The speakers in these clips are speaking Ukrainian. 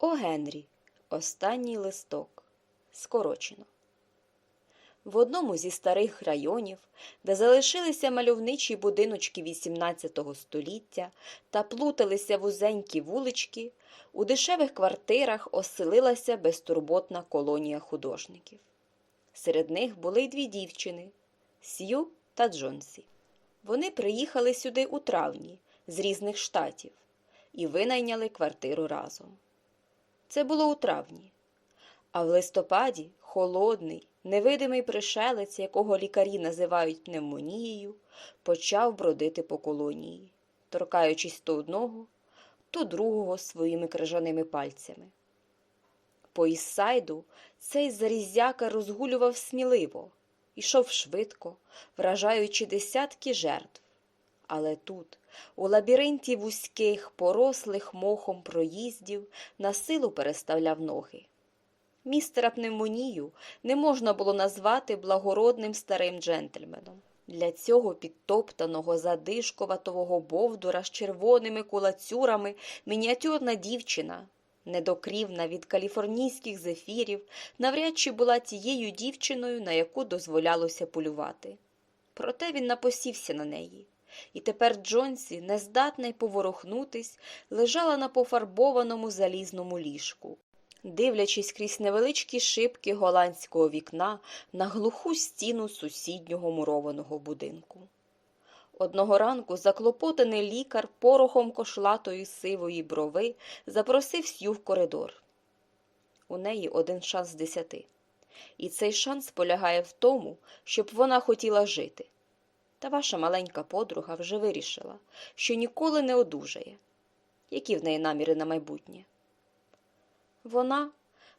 О Генрі. Останній листок. Скорочено. В одному зі старих районів, де залишилися мальовничі будиночки XVIII століття та плуталися вузенькі вулички, у дешевих квартирах оселилася безтурботна колонія художників. Серед них були й дві дівчини Сью та Джонсі. Вони приїхали сюди у травні з різних штатів і винайняли квартиру разом. Це було у травні. А в листопаді холодний, невидимий пришелець, якого лікарі називають пневмонією, почав бродити по колонії, торкаючись то одного, то другого своїми крижаними пальцями. По Іссайду цей зарізяка розгулював сміливо, ішов швидко, вражаючи десятки жертв. Але тут, у лабіринті вузьких, порослих мохом проїздів, на силу переставляв ноги. Містера пневмонію не можна було назвати благородним старим джентльменом. Для цього підтоптаного задишкуватого бовдура з червоними кулацюрами мініатюрна дівчина, недокрівна від каліфорнійських зефірів, навряд чи була тією дівчиною, на яку дозволялося полювати. Проте він напосівся на неї. І тепер Джонсі, нездатна й поворухнутись, лежала на пофарбованому залізному ліжку, дивлячись крізь невеличкі шибки голландського вікна на глуху стіну сусіднього мурованого будинку. Одного ранку заклопотаний лікар порохом кошлатої сивої брови запросив Сью в коридор. У неї один шанс з десяти. І цей шанс полягає в тому, щоб вона хотіла жити. Та ваша маленька подруга вже вирішила, що ніколи не одужає. Які в неї наміри на майбутнє? Вона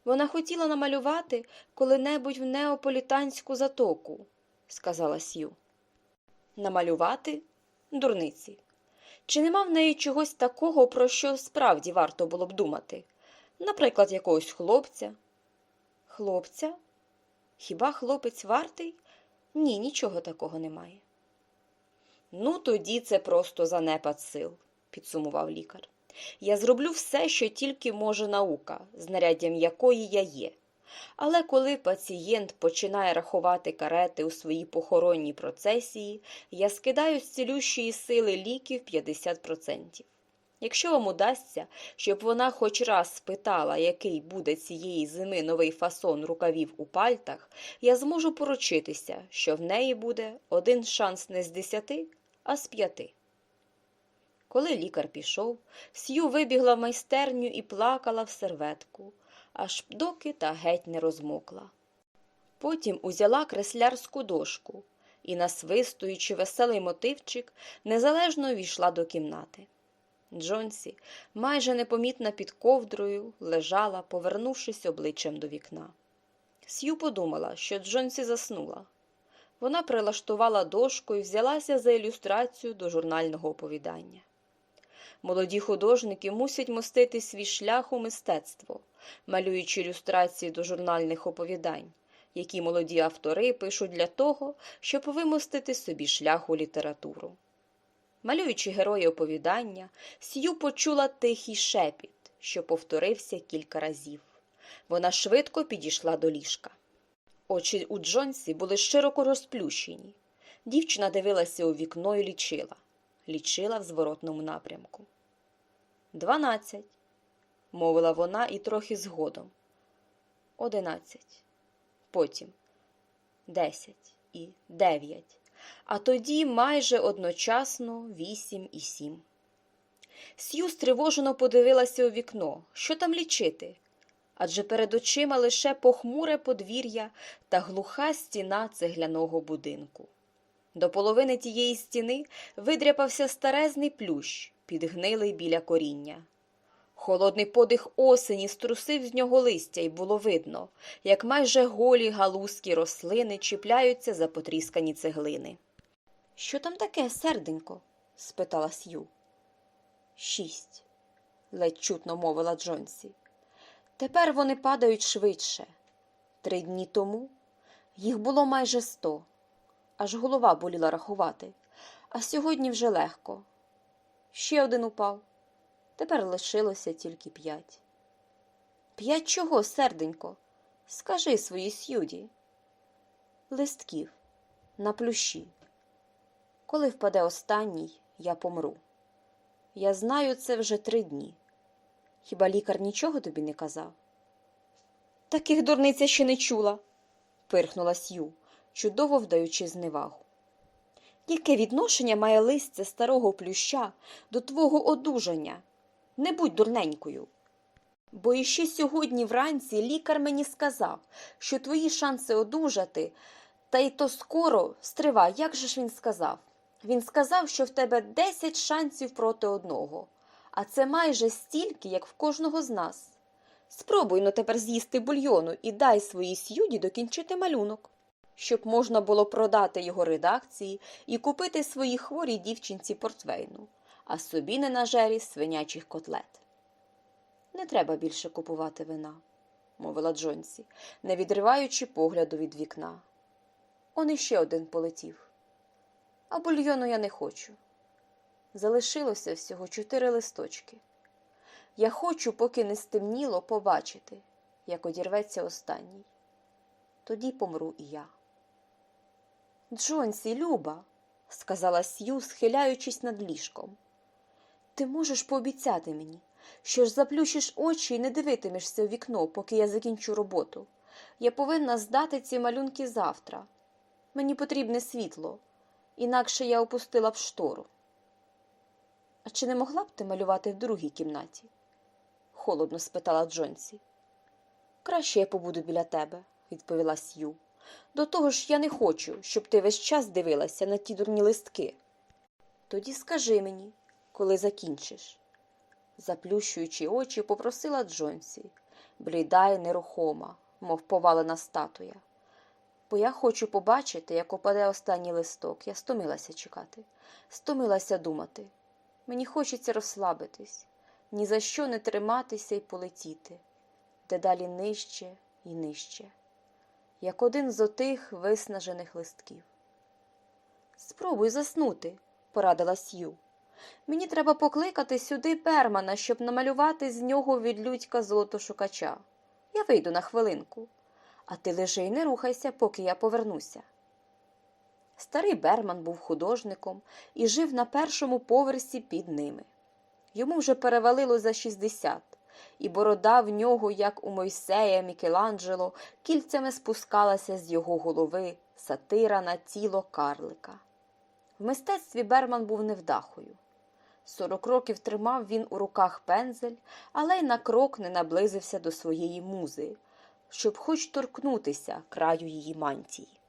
вона хотіла намалювати коли-небудь в неаполітанську затоку, сказала Сью. Намалювати? Дурниці. Чи нема в неї чогось такого, про що справді варто було б думати? Наприклад, якогось хлопця? Хлопця? Хіба хлопець вартий? Ні, нічого такого немає. Ну, тоді це просто занепад сил, підсумував лікар. Я зроблю все, що тільки може наука, знаряддям якої я є. Але коли пацієнт починає рахувати карети у своїй похоронній процесії, я скидаю з цілющої сили ліків 50%. Якщо вам удасться, щоб вона хоч раз спитала, який буде цієї зими новий фасон рукавів у пальтах, я зможу поручитися, що в неї буде один шанс не з десяти, а з п'яти. Коли лікар пішов, Сью вибігла в майстерню і плакала в серветку, аж доки та геть не розмокла. Потім узяла креслярську дошку і, насвистуючи веселий мотивчик, незалежно війшла до кімнати. Джонсі, майже непомітна під ковдрою, лежала, повернувшись обличчям до вікна. Сью подумала, що Джонсі заснула. Вона прилаштувала дошку і взялася за ілюстрацію до журнального оповідання. Молоді художники мусять мостити свій шлях у мистецтво, малюючи ілюстрації до журнальних оповідань, які молоді автори пишуть для того, щоб вимостити собі шлях у літературу. Малюючи герої оповідання, Сью почула тихий шепіт, що повторився кілька разів. Вона швидко підійшла до ліжка. Очі у Джонсі були широко розплющені. Дівчина дивилася у вікно і лічила. Лічила в зворотному напрямку. Дванадцять, мовила вона і трохи згодом. Одинадцять. Потім десять і дев'ять. А тоді майже одночасно вісім і сім. Сью стривожено подивилася у вікно. Що там лічити? Адже перед очима лише похмуре подвір'я та глуха стіна цегляного будинку. До половини тієї стіни видряпався старезний плющ, підгнилий біля коріння. Холодний подих осені струсив з нього листя, і було видно, як майже голі галузкі рослини чіпляються за потріскані цеглини. Що там таке, серденько? спитала Сью. Шість, ледь чутно мовила Джонсі. Тепер вони падають швидше. Три дні тому їх було майже сто, аж голова боліла рахувати, а сьогодні вже легко. Ще один упав. Тепер лишилося тільки п'ять. П'ять чого, серденько? Скажи своїй сюді. Листків на плющі. Коли впаде останній, я помру. Я знаю це вже три дні. Хіба лікар нічого тобі не казав? Таких дурниць я ще не чула, пирхнула Сью, чудово вдаючи зневагу. Яке відношення має листя старого плюща до твого одужання? Не будь дурненькою. Бо іще сьогодні вранці лікар мені сказав, що твої шанси одужати, та й то скоро стривай, як же ж він сказав? Він сказав, що в тебе 10 шансів проти одного, а це майже стільки, як в кожного з нас. Спробуй но тепер з'їсти бульйону і дай своїй сюді докінчити малюнок, щоб можна було продати його редакції і купити своїй хворій дівчинці портвейну, а собі не на жері свинячих котлет. Не треба більше купувати вина, мовила Джонсі, не відриваючи погляду від вікна. Он іще один полетів. А бульйону я не хочу. Залишилося всього чотири листочки. Я хочу, поки не стемніло, побачити, як одірветься останній. Тоді помру і я. Джонсі, Люба, сказала Сью, схиляючись над ліжком. Ти можеш пообіцяти мені, що ж заплющиш очі і не дивитимешся у вікно, поки я закінчу роботу. Я повинна здати ці малюнки завтра. Мені потрібне світло, інакше я опустила б штору. А чи не могла б ти малювати в другій кімнаті? холодно спитала Джонсі. Краще я побуду біля тебе, відповіла Сью. До того ж я не хочу, щоб ти весь час дивилася на ті дурні листки. Тоді скажи мені, коли закінчиш. Заплющуючи очі, попросила Джонсі, бліда й нерухома, мов повалена статуя. Бо я хочу побачити, як опаде останній листок. Я стомилася чекати, стомилася думати. Мені хочеться розслабитись, ні за що не триматися і полетіти, дедалі нижче і нижче, як один з отих виснажених листків. Спробуй заснути, порадила Сью. Мені треба покликати сюди Пермана, щоб намалювати з нього відлюдька золотошукача. Я вийду на хвилинку, а ти лежи й не рухайся, поки я повернуся. Старий Берман був художником і жив на першому поверсі під ними. Йому вже перевалило за 60, і борода в нього, як у Мойсея Мікеланджело, кільцями спускалася з його голови сатира на тіло карлика. В мистецтві Берман був невдахою. Сорок років тримав він у руках пензель, але й на крок не наблизився до своєї музи, щоб хоч торкнутися краю її мантії.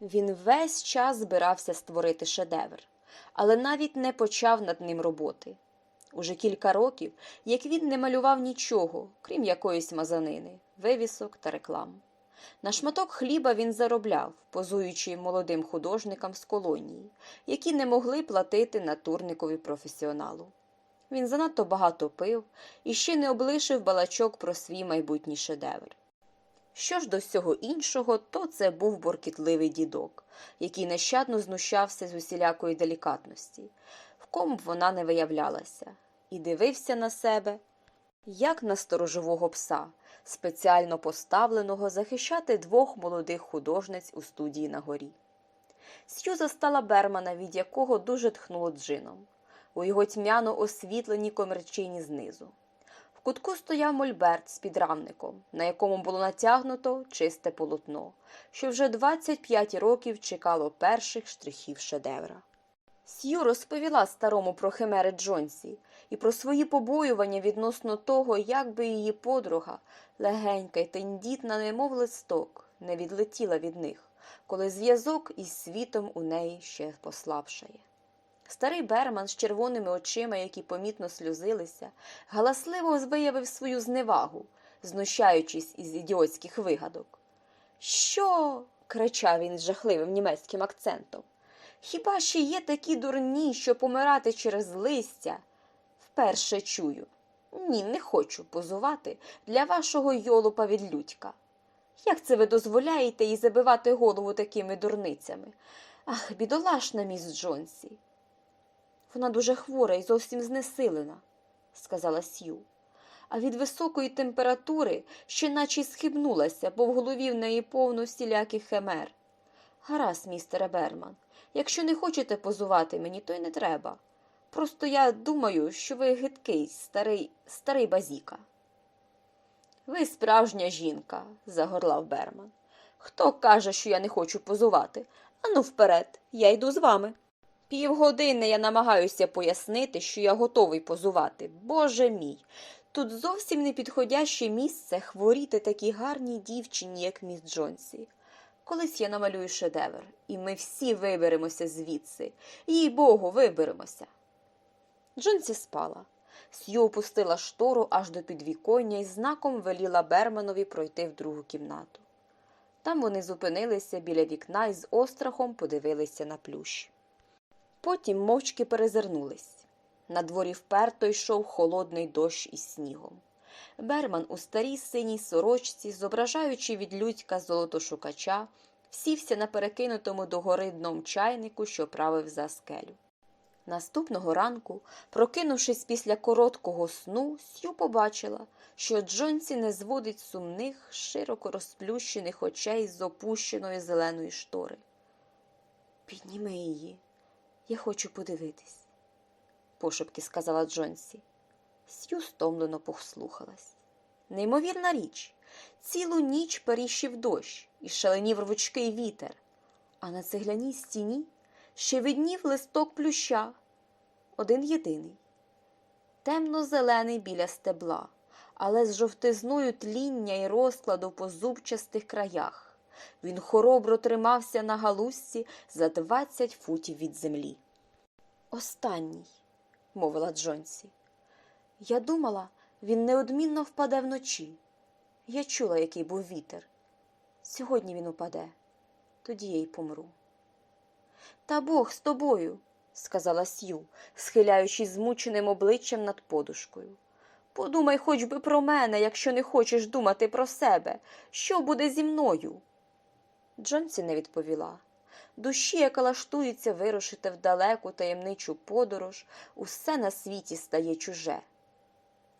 Він весь час збирався створити шедевр, але навіть не почав над ним роботи. Уже кілька років, як він не малював нічого, крім якоїсь мазанини, вивісок та реклам. На шматок хліба він заробляв, позуючи молодим художникам з колонії, які не могли платити натурникові професіоналу. Він занадто багато пив і ще не облишив балачок про свій майбутній шедевр. Що ж до всього іншого, то це був боркітливий дідок, який нещадно знущався з усілякої делікатності, в кому б вона не виявлялася, і дивився на себе, як на сторожового пса, спеціально поставленого захищати двох молодих художниць у студії на горі. Сью застала Бермана, від якого дуже тхнуло джином, у його тьмяно освітленій комерчині знизу. В кутку стояв мольберт з підрамником, на якому було натягнуто чисте полотно, що вже 25 років чекало перших штрихів шедевра. Сью розповіла старому про химери Джонсі і про свої побоювання відносно того, як би її подруга, легенька й тендітна, немов листок, не відлетіла від них, коли зв'язок із світом у неї ще послабшає. Старий Берман з червоними очима, які помітно сльозилися, галасливо виявив свою зневагу, знущаючись із ідіотських вигадок. Що? кричав він з жахливим німецьким акцентом. Хіба ще є такі дурні, що помирати через листя? Вперше чую. Ні, не хочу позувати для вашого йолупа від людька. Як це ви дозволяєте їй забивати голову такими дурницями? Ах, бідолашна міс Джонсі. Вона дуже хвора і зовсім знесилена, сказала Сью. а від високої температури ще наче схибнулася, бо в голові в неї повно всіляких химер. Гаразд, містере Берман, якщо не хочете позувати мені, то й не треба. Просто я думаю, що ви гидкий, старий, старий базіка. Ви справжня жінка, загорлав Берман. Хто каже, що я не хочу позувати? Ану вперед, я йду з вами. Півгодини я намагаюся пояснити, що я готовий позувати. Боже мій, тут зовсім не підходяще місце хворіти такій гарній дівчині, як міс Джонсі. Колись я намалюю шедевр, і ми всі виберемося звідси. Їй богу, виберемося. Джонсі спала. Сью опустила штору аж до підвіконня і знаком веліла Берманові пройти в другу кімнату. Там вони зупинилися біля вікна і з острахом подивилися на плющ. Потім мовчки перезирнулись. На дворі вперто йшов холодний дощ із снігом. Берман у старій синій сорочці, зображаючи від людька золотошукача, сівся на перекинутому догори дном чайнику, що правив за скелю. Наступного ранку, прокинувшись після короткого сну, Сью побачила, що Джонсі не зводить сумних, широко розплющених очей з опущеної зеленої штори. Підніми її, я хочу подивитись, пошепки сказала Джонсі. Сью стомлено послухалась. Неймовірна річ. Цілу ніч періщив дощ і шаленів рвучкий вітер, а на цегляній стіні ще виднів листок плюща, один єдиний, темно-зелений біля стебла, але з жовтизною тління і розкладу по зубчастих краях. Він хоробро тримався на галузці за двадцять футів від землі. Останній, мовила Джонсі. Я думала, він неодмінно впаде вночі. Я чула, який був вітер. Сьогодні він упаде, тоді я й помру. Та Бог з тобою, сказала Сью, схиляючись змученим обличчям над подушкою. Подумай хоч би про мене, якщо не хочеш думати про себе. Що буде зі мною? Джонсі не відповіла. Душі, яка лаштується вирушити в далеку таємничу подорож, усе на світі стає чуже.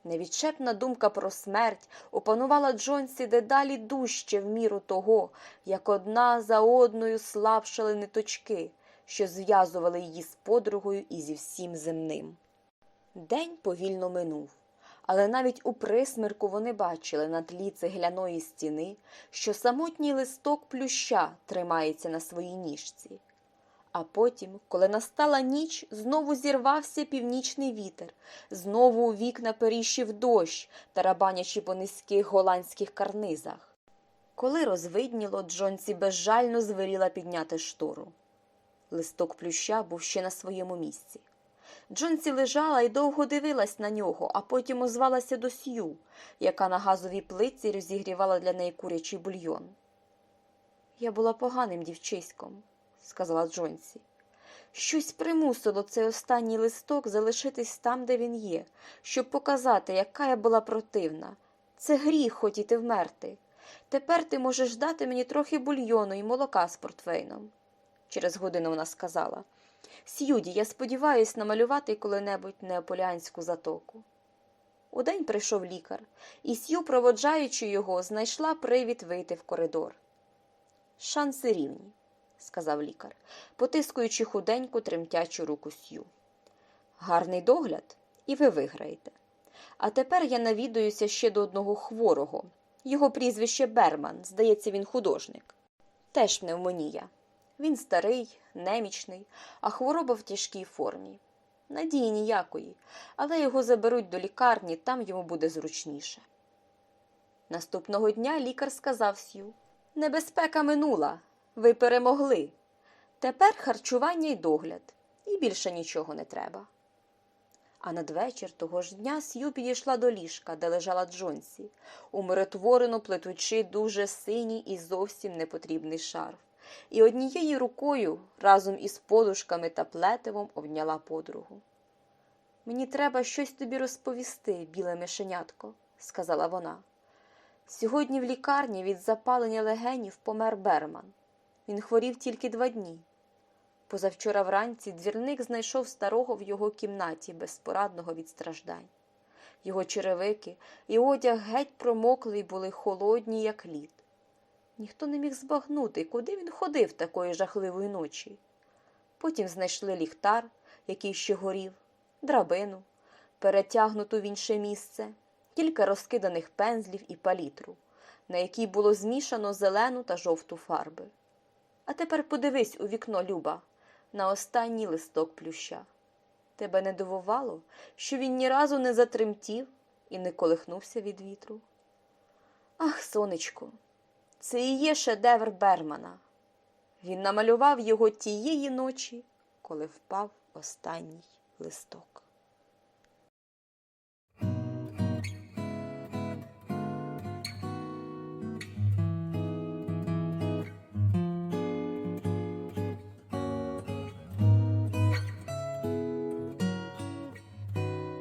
Невідчепна думка про смерть опанувала Джонсі дедалі дужче в міру того, як одна за одною слабшали ниточки, що зв'язували її з подругою і зі всім земним. День повільно минув, але навіть у присмірку вони бачили на тлі цегляної стіни, що самотній листок плюща тримається на своїй ніжці. А потім, коли настала ніч, знову зірвався північний вітер, знову у вікна періщив дощ, тарабанячи по низьких голландських карнизах. Коли розвидніло, Джонсі безжально звеліла підняти штору. Листок плюща був ще на своєму місці. Джонсі лежала і довго дивилась на нього, а потім озвалася до Сью, яка на газовій плитці розігрівала для неї курячий бульйон. Я була поганим дівчиськом, сказала Джонсі. Щось примусило цей останній листок залишитись там, де він є, щоб показати, яка я була противна. Це гріх хотіти вмерти. Тепер ти можеш дати мені трохи бульйону і молока з портвейном. Через годину вона сказала. Сьюді, я сподіваюсь намалювати коли-небудь неаполіанську затоку. Удень прийшов лікар, і Сью, проводжаючи його, знайшла привід вийти в коридор. Шанси рівні, сказав лікар, потискуючи худеньку тремтячу руку Сью. Гарний догляд, і ви виграєте. А тепер я навідуюся ще до одного хворого. Його прізвище Берман, здається, він художник. Теж пневмонія. Він старий, немічний, а хвороба в тяжкій формі. Надії ніякої, але його заберуть до лікарні, там йому буде зручніше. Наступного дня лікар сказав Сью Небезпека минула, ви перемогли. Тепер харчування й догляд, і більше нічого не треба. А надвечір того ж дня Сью підійшла до ліжка, де лежала Джонсі, умиротворено плетучи дуже синій і зовсім непотрібний шарф і однією рукою разом із подушками та плетивом обняла подругу. Мені треба щось тобі розповісти, біле мишенятко, сказала вона. Сьогодні в лікарні від запалення легенів помер Берман. Він хворів тільки два дні. Позавчора вранці двірник знайшов старого в його кімнаті, безпорадного від страждань. Його черевики і одяг геть промокли й були холодні, як лід. Ніхто не міг збагнути, куди він ходив такої жахливої ночі. Потім знайшли ліхтар, який ще горів, драбину, перетягнуту в інше місце, кілька розкиданих пензлів і палітру, на якій було змішано зелену та жовту фарби. А тепер подивись у вікно, Люба, на останній листок плюща. Тебе не дивувало, що він ні разу не затремтів і не колихнувся від вітру? Ах, сонечко, це і є шедевр Бермана. Він намалював його тієї ночі, коли впав останній листок.